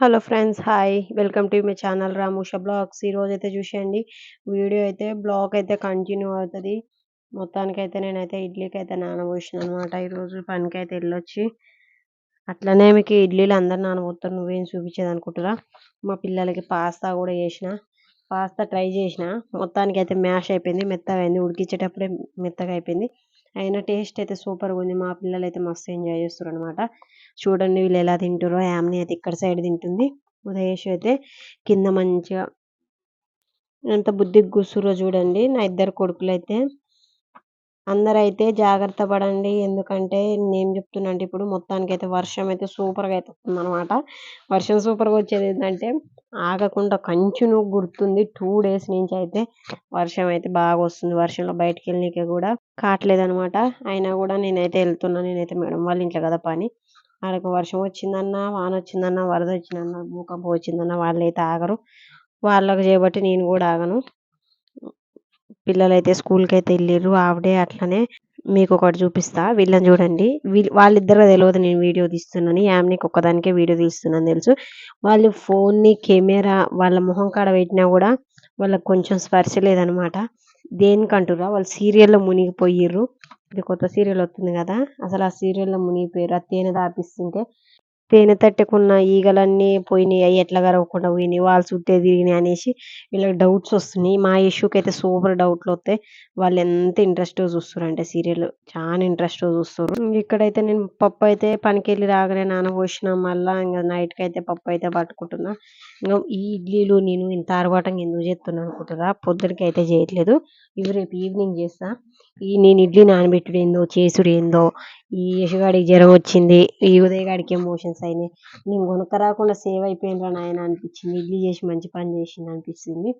Hello friends hi. Welcome to my channel Ramusha vlogs. ఈరోజు అయితే చూసేయండి. వీడియో అయితే బ్లాగ్ అయితే కంటిన్యూ అవుతుంది. మొత్తానికైతే నేనైతే ఇడ్లీకి అయితే నానబోసిన అనమాట ఈరోజు పనికి అయితే వెళ్ళొచ్చి అట్లనే మీకు ఇడ్లీలు అందరు నానబోతారు. నువ్వేం చూపించేది అనుకుంటురా? మా పిల్లలకి పాస్తా కూడా చేసిన. పాస్తా ట్రై చేసిన. మొత్తానికి అయితే మ్యాష్ అయిపోయింది మెత్తగా అయింది ఉడికించేటప్పుడే మెత్తగా అయిపోయింది అయినా టేస్ట్ అయితే సూపర్గా ఉంది. మా పిల్లలు అయితే మస్తు ఎంజాయ్ చేస్తారు అనమాట చూడండి వీళ్ళు ఎలా తింటారో యామ్ని అయితే ఇక్కడ సైడ్ తింటుంది. ఉదయేష్ అయితే కింద మంచిగా ఎంత బుద్ధికి కూర్చురో చూడండి. నా ఇద్దరు కొడుకులు అయితే అందరైతే జాగ్రత్త పడండి. ఎందుకంటే నేను చెప్తున్నా అంటే ఇప్పుడు మొత్తానికి అయితే వర్షం అయితే సూపర్గా అయితే అనమాట వర్షం సూపర్గా వచ్చేది ఏంటంటే ఆగకుండా కంచును గుర్తుంది. టూ డేస్ నుంచి అయితే వర్షం అయితే బాగా వస్తుంది వర్షంలో బయటకు వెళ్ళనీకి కూడా కావట్లేదనమాట అయినా కూడా నేనైతే వెళ్తున్నా నేనైతే మేడం వాళ్ళ ఇంట్లో కదా పని. వాళ్ళకి వర్షం వచ్చిందన్నా వాన వచ్చిందన్నా వరద వచ్చిందన్నా భూకంపం వచ్చిందన్నా వాళ్ళైతే ఆగరు. వాళ్ళకి చేయబట్టి నేను కూడా ఆగను. పిల్లలైతే స్కూల్కి అయితే వెళ్ళిర్రు ఆవిడే అట్లనే మీకు ఒకటి చూపిస్తా వీళ్ళని చూడండి. వీళ్ళు వాళ్ళిద్దరు తెలియదు నేను వీడియో తీస్తున్నాను యామ్నికి ఒక్కదానికే వీడియో తీస్తున్నాను తెలుసు. వాళ్ళు ఫోన్ని కెమెరా వాళ్ళ మొహం కాడ పెట్టినా కూడా వాళ్ళకి కొంచెం స్పర్శ లేదనమాట. దేనికంటురా వాళ్ళు సీరియల్లో మునిగిపోయిర్రు. ఇది కొత్త సీరియల్ వస్తుంది కదా అసలు ఆ సీరియల్లో మునిగిపోయారు ఆ తేనె దాపిస్తుంటే తేనె తట్టుకున్న ఈగలన్నీ పోయినాయి అవి ఎట్లా కరవకుండా పోయినాయి వాళ్ళు చుట్టే తిరిగినాయి అనేసి వీళ్ళకి డౌట్స్ వస్తున్నాయి. మా ఇష్యూకి అయితే సూపర్ డౌట్లు వస్తాయి వాళ్ళు ఎంత ఇంట్రెస్ట్గా చూస్తారు అంటే సీరియల్. చాలా ఇంట్రెస్ట్గా చూస్తారు. ఇక్కడైతే నేను పప్పు అయితే పనికి వెళ్ళి రాగానే పోసిన మళ్ళీ ఇంకా నైట్కి అయితే పప్పు అయితే పట్టుకుంటున్నా. ఇంకా ఈ ఇడ్లీలు నేను ఇంత ఆర్భాటంగా ఎందుకు చేస్తున్నాను అనుకుంటున్నా? పొద్దునకి అయితే చేయట్లేదు. ఇవి రేపు ఈవినింగ్ చేస్తా. ఈ నేను ఇడ్లీ నానబెట్టుడు ఏందో చేసుడు ఏందో ఈ యశగాడికి జ్వరం వచ్చింది ఈ ఉదయగాడికి ఎమోషన్స్ అయినాయి. నేను కొనుక్క రాకుండా సేవ్ అయిపోయినరా నాయన అనిపించింది. ఇడ్లీ చేసి మంచి పని చేసింది అనిపించింది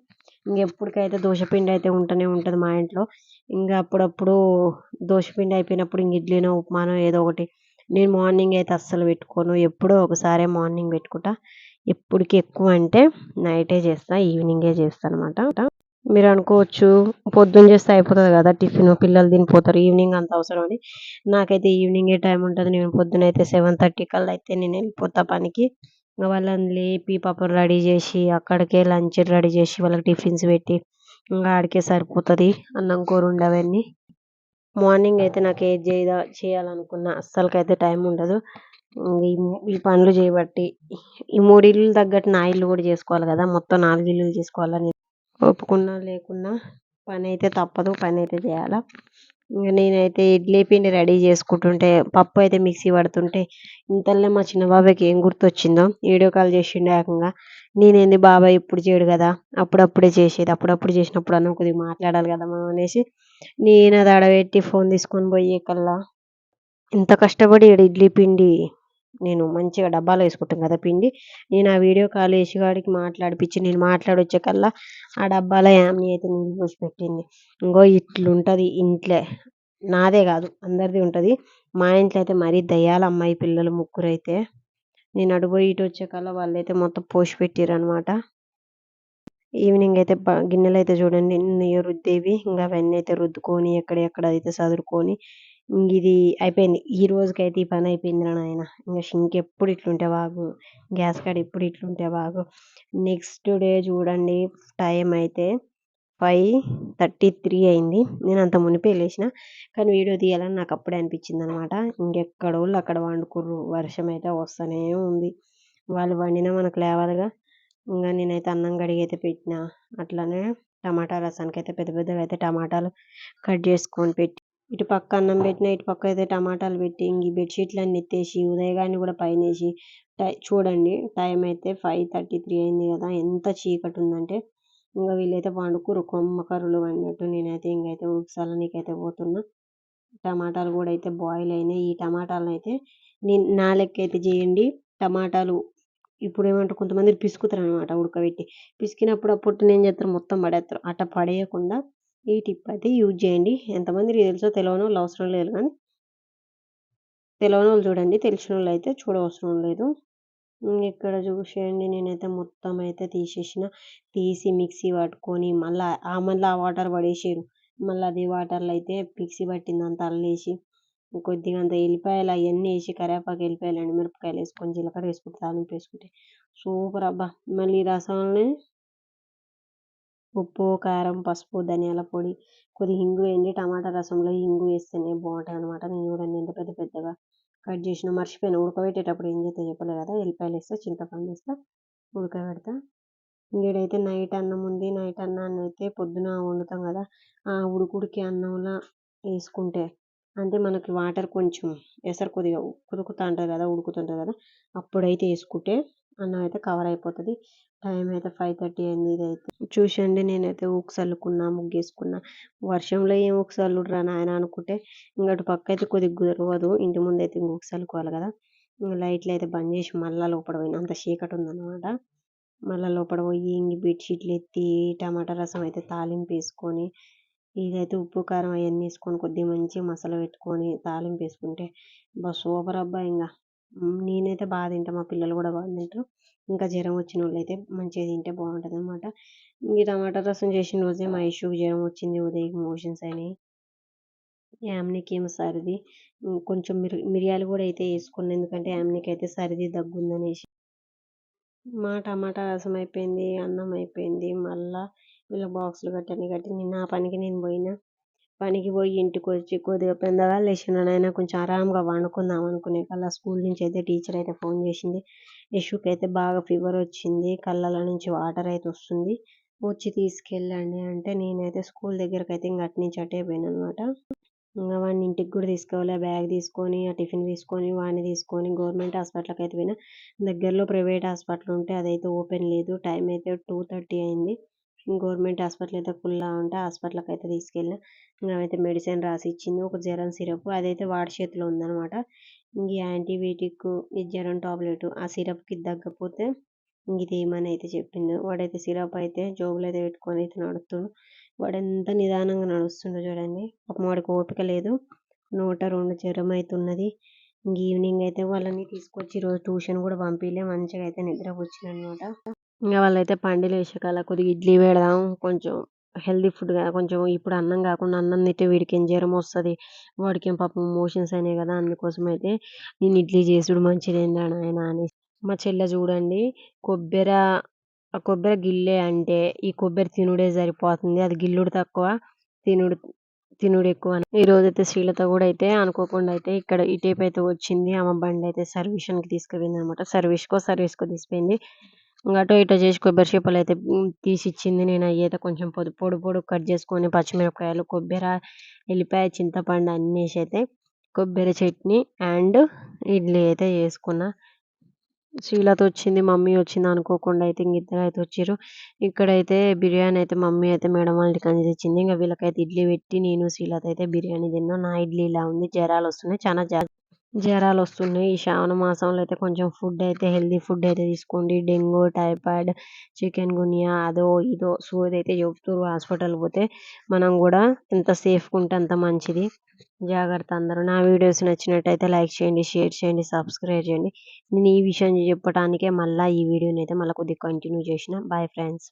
ఇంకెప్పటికైతే దోశపిండి అయితే ఉంటూనే ఉంటుంది మా ఇంట్లో. ఇంకా అప్పుడప్పుడు దోశపిండి అయిపోయినప్పుడు ఇంక ఇడ్లీనో ఉప్మానో ఏదో ఒకటి. నేను మార్నింగ్ అయితే అస్సలు పెట్టుకోను. ఎప్పుడో ఒకసారి మార్నింగ్ పెట్టుకుంటా. ఎప్పటికి ఎక్కువ అంటే నైటే చేస్తా ఈవినింగే చేస్తాను అనమాట మీరు అనుకోవచ్చు పొద్దున్న చేస్తే అయిపోతుంది కదా టిఫిన్ పిల్లలు తినిపోతారు ఈవినింగ్ అంత అవసరం అని. నాకైతే ఈవినింగే టైం ఉంటుంది నేను పొద్దున అయితే సెవెన్ థర్టీ కల్లా అయితే నేను వెళ్ళిపోతా పనికి. వాళ్ళని లేపి పాపం రెడీ చేసి అక్కడికే లంచ్ రెడీ చేసి వాళ్ళకి టిఫిన్స్ పెట్టి ఇంకా ఆడికే సరిపోతుంది అన్నం కూర ఉండవన్నీ. మార్నింగ్ అయితే నాకు ఏది చేయ చేయాలనుకున్నా అస్సలకైతే టైం ఉండదు. ఈ పనులు చేయబట్టి ఈ మూడు ఇల్లు తగ్గట్టు నా ఇల్లు కూడా చేసుకోవాలి కదా మొత్తం నాలుగు ఇల్లులు చేసుకోవాలని ఒప్పుకున్నా లేకున్నా పని అయితే తప్పదు పని అయితే చేయాలా. ఇంకా నేనైతే ఇడ్లీ పిండి రెడీ చేసుకుంటుంటే పప్పు అయితే మిక్సీ పడుతుంటే ఇంతలోనే మా చిన్న బాబాయ్కి ఏం గుర్తొచ్చిందో వీడియో కాల్ చేసిండు ఏకంగా నేనేంది బాబాయ్ ఇప్పుడు చేయడు కదా అప్పుడప్పుడే చేసేది అప్పుడప్పుడు చేసినప్పుడు అన్న కొద్దిగా మాట్లాడాలి కదా మనం అనేసి నేను అది అడబెట్టి ఫోన్ తీసుకొని పోయే కల్లా ఇంత కష్టపడి ఇడ్లీ పిండి నేను మంచిగా డబ్బాలో వేసుకుంటాం కదా పిండి. నేను ఆ వీడియో కాల్ వేసి మాట్లాడిపించి నేను మాట్లాడొచ్చే కల్లా ఆ డబ్బాలో యామ్ని అయితే నీళ్ళు పోసి పెట్టింది. ఇంకో ఇట్లుంటుంది ఇంట్లో. నాదే కాదు అందరిది ఉంటుంది. మా ఇంట్లో అయితే మరీ దయ్యాల అమ్మాయి పిల్లలు ముగ్గురు అయితే నేను అడుగుపోయి ఇటు వచ్చే కల్లా వాళ్ళైతే మొత్తం పోసి పెట్టారనమాట ఈవినింగ్ అయితే గిన్నెలు అయితే చూడండి నెయ్యి రుద్దేవి. ఇంకా అవన్నీ అయితే రుద్దుకొని ఎక్కడెక్కడ అయితే చదురుకొని ఇది అయిపోయింది. ఈ రోజుకైతే ఈ పని అయిపోయింది నాయన. ఇంకా షింక్ ఎప్పుడు ఇట్లుంటే బాగు. గ్యాస్ కాడ ఎప్పుడు ఇట్లుంటే బాగు. నెక్స్ట్ డే చూడండి. టైం అయితే ఫైవ్ థర్టీ త్రీ అయింది. నేను అంత మునిపే లేచిన కానీ వీడియో తీయాలని నాకు అప్పుడే అనిపించింది అనమాట ఇంకెక్కడ వాళ్ళు అక్కడ వండుకుర్రు. వర్షం అయితే వస్తూనే ఉంది. వాళ్ళు వండినా మనకు లేవాలిగా. ఇంకా నేనైతే అన్నం కడిగి అయితే పెట్టిన. అట్లనే టమాటా రసానికి అయితే పెద్ద పెద్దగా అయితే టమాటాలు కట్ చేసుకొని పెట్టి ఇటు పక్క అన్నం పెట్టిన ఇటు పక్క అయితే టమాటాలు పెట్టి ఇంక ఈ బెడ్షీట్లు అన్ని ఎత్తేసి ఉదయగాన్ని కూడా పైన వేసి చూడండి టైం అయితే ఫైవ్ థర్టీ త్రీ అయింది కదా ఎంత చీకటి ఉందంటే ఇంకా వీళ్ళైతే పండుకురు కొమ్మ కర్రలు నేనైతే ఇంకైతే ఉప్సాల నీకైతే పోతున్నా. టమాటాలు కూడా అయితే బాయిల్ అయినాయి. ఈ టమాటాలను అయితే నేను నా లెక్క అయితే చేయండి. టమాటాలు ఇప్పుడు ఏమంటారు కొంతమంది పిసుకుతారు అనమాట ఉడకబెట్టి. పిసికినప్పుడు అప్పుడు నేను చేస్తారు? మొత్తం పడేస్తారు. అట్లా పడేయకుండా ఈ టిప్ అయితే యూజ్ చేయండి. ఎంతమంది తెలుసో తెలియని వాళ్ళు అవసరం లేదు కానీ తెలియని వాళ్ళు చూడండి. తెలిసిన వాళ్ళు అయితే చూడవసరం లేదు. ఇక్కడ చూసేయండి. నేనైతే మొత్తం అయితే తీసేసిన. తీసి మిక్సీ పట్టుకొని మళ్ళీ ఆ మళ్ళీ ఆ వాటర్ పడేసారు. మళ్ళీ అదే వాటర్లో అయితే మిక్సీ పట్టిందంతా అల్లేసి కొద్దిగా అంత ఎల్లిపాయలు అవన్నీ వేసి కరేపాకు ఎల్లిపాయలు ఎండుమిరపకాయలు వేసుకొని జీలకర్ర వేసుకుంటే తాలింపు వేసుకుంటే సూపర్ అబ్బా! మళ్ళీ ఈ రసంని ఉప్పు కారం పసుపు ధనియాల పొడి కొద్దిగా ఇంగు వేయండి. టమాటా రసంలో ఇంగు వేస్తేనే బాగుంటుంది అనమాట నేను చూడండి ఎంత పెద్ద పెద్దగా కట్ చేసిన మర్చిపోయిన. ఉడకబెట్టేటప్పుడు ఏం చేస్తే చెప్పలే కదా. ఎల్లిపాయలు వేస్తా చింతపండు వేస్తా ఉడకబెడతా. ఇంకేడైతే నైట్ అన్నం ఉంది నైట్ అన్నాన్ని అయితే పొద్దున వండుతాం కదా. ఆ ఉడుకుడికి అన్నంలో వేసుకుంటే అంటే మనకి వాటర్ కొంచెం ఎసరు కొద్దిగా ఉడుకుతూ ఉంటుంది కదా ఉడుకుతుంటుంది కదా. అప్పుడైతే వేసుకుంటే అన్నం అయితే కవర్ అయిపోతుంది. టైం అయితే ఫైవ్ థర్టీ అయింది ఇదైతే. చూసండి నేనైతే ఊక్స్ అల్లుకున్నా ముగ్గేసుకున్నా. వర్షంలో ఏం ఊక్స్ అల్లుడ్రా నాయన అనుకుంటే ఇంకటి పక్క అయితే కొద్దిగా కుదరవదు ఇంటి ముందు అయితే ఊక్స్ అల్లుకోవాలి కదా. ఇంకా లైట్లు అయితే బంద్ చేసి మళ్ళీ లోపల పోయినా. అంత చీకటి ఉందన్నమాట. మళ్ళీ లోపల పోయి ఇంగి బెడ్షీట్లు ఎత్తి టమాటా రసం అయితే తాలింపు వేసుకొని ఇదైతే ఉప్పు కారం అవన్నీ వేసుకొని కొద్దిగా మంచిగా మసాలా పెట్టుకొని తాలింపు వేసుకుంటే బా సూపర్ అబ్బా ఇంకా నేనైతే బాగా తింటా. మా పిల్లలు కూడా బాగా తింటారు. ఇంకా జ్వరం వచ్చిన వాళ్ళు అయితే మంచిగా తింటే బాగుంటుంది అనమాట ఈ టమాటా రసం చేసిన రోజే మా ఇష్యూకి జ్వరం వచ్చింది. ఉదయం మోషన్స్ అయినాయి. యామ్నికి ఏమో సర్ది. కొంచెం మిరి మిరియాలు కూడా అయితే వేసుకున్నాను ఎందుకంటే యామ్నికి అయితే సర్ది దగ్గు ఉందనేసి మా టమాటా రసం అయిపోయింది. అన్నం అయిపోయింది. మళ్ళా వీళ్ళ బాక్సులు కట్టని కట్టి నిన్న ఆ పనికి నేను పోయినా. పనికి పోయి ఇంటికి వచ్చి కొద్దిగా పెద్దగా లేచిన కొంచెం ఆరాంగా వండుకుందాం అనుకునే కల్లా స్కూల్ నుంచి అయితే టీచర్ అయితే ఫోన్ చేసింది. యశుకి అయితే బాగా ఫీవర్ వచ్చింది. కళ్ళల నుంచి వాటర్ అయితే వస్తుంది. వచ్చి తీసుకెళ్ళండి అంటే నేనైతే స్కూల్ దగ్గరకు అయితే ఇంక అటు నుంచి అటే పోయాను అనమాట ఇంకా వాడిని ఇంటికి కూడా తీసుకోవాలి. బ్యాగ్ తీసుకొని ఆ టిఫిన్ తీసుకొని వాడిని తీసుకొని గవర్నమెంట్ హాస్పిటల్కి అయితే పోయినా. దగ్గరలో ప్రైవేట్ హాస్పిటల్ ఉంటే అదైతే ఓపెన్ లేదు. టైం అయితే టూ థర్టీ అయింది. గవర్నమెంట్ హాస్పిటల్ అయితే ఫుల్లా ఉంటే హాస్పిటల్కి అయితే తీసుకెళ్ళిన. ఇంకా అయితే మెడిసిన్ రాసి ఇచ్చింది ఒక జ్వరం సిరప్ అదైతే వాడి చేతిలో ఉందన్నమాట. ఇంక యాంటీబయాటిక్ ఈ జ్వరం టాబ్లెట్ ఆ సిరప్కి తగ్గకపోతే ఇంక ఇది ఏమని అయితే చెప్పిండు. వాడైతే సిరప్ అయితే జోబులో అయితే పెట్టుకొని అయితే నడుస్తుండు వాడు ఎంత నిదానంగా నడుస్తుండో చూడండి. పాపం వాడికి ఓపిక లేదు. నూట రెండు జ్వరం అయితే ఇంక ఈవినింగ్ అయితే వాళ్ళని తీసుకొచ్చి రోజు ట్యూషన్ కూడా పంపించలే మంచిగా అయితే నిద్రకు వచ్చిందనమాట ఇంకా వాళ్ళైతే పండిలు వేసాక కొద్దిగా ఇడ్లీ పెడదాం కొంచెం హెల్దీ ఫుడ్ కొంచెం ఇప్పుడు అన్నం కాకుండా అన్నం తింటే వీడికి ఏం జ్వరం వస్తుంది. వాడికి ఏం పాపం మోషన్స్ అయినాయి కదా అందుకోసం అయితే నేను ఇడ్లీ చేసుడు మంచిదేందా ఆయన అని మా చెల్లె చూడండి కొబ్బరి ఆ కొబ్బరి గిల్లే అంటే ఈ కొబ్బరి తినుడే సరిపోతుంది. అది గిల్లుడు తక్కువ తినుడు తినుడు ఎక్కువ ఈ రోజు అయితే శ్రీలత కూడా అయితే అనుకోకుండా అయితే ఇక్కడ ఇటేపు అయితే వచ్చింది. ఆమె బండి అయితే సర్వీషన్కి తీసుకుపోయింది అనమాట సర్వీస్కో సర్వీస్కో తీసిపోయింది అటో ఇటో చేసి కొబ్బరి చిప్పలు అయితే తీసి ఇచ్చింది నేను అవి అయితే కొంచెం పొడి పొడి పొడి కట్ చేసుకొని పచ్చిమిరపకాయలు కొబ్బరి ఎల్లిపాయ చింతపండు అన్నీ వేసి అయితే కొబ్బరి చట్నీ అండ్ ఇడ్లీ అయితే చేసుకున్నా శీలతో వచ్చింది మమ్మీ వచ్చింది అనుకోకుండా అయితే ఇంక ఇద్దరు అయితే వచ్చారు ఇక్కడైతే బిర్యానీ అయితే మమ్మీ అయితే మేడం వాళ్ళకి ఇంటికి తెచ్చింది. ఇంకా వీళ్ళకైతే ఇడ్లీ పెట్టి నేను శ్రీలత అయితే బిర్యానీ తిన్నాను నా ఇడ్లీ ఇలా ఉంది జ్వరాలు వస్తున్నాయి చాలా జ్వరాలు వస్తున్నాయి ఈ శ్రావణ మాసంలో అయితే కొంచెం ఫుడ్ అయితే హెల్దీ ఫుడ్ అయితే తీసుకోండి. డెంగ్యూ టైఫాయిడ్ చికెన్ గునియా అదో ఇదో సోది అయితే చెబుతారు హాస్పిటల్ పోతే మనం కూడా ఎంత సేఫ్గా ఉంటే అంత మంచిది. జాగ్రత్త అందరూ. నా వీడియోస్ నచ్చినట్టయితే లైక్ చేయండి షేర్ చేయండి సబ్స్క్రైబ్ చేయండి. నేను ఈ విషయం చెప్పడానికే మళ్ళీ ఈ వీడియోని అయితే మళ్ళీ కొద్దిగా కంటిన్యూ చేసిన. Bye friends.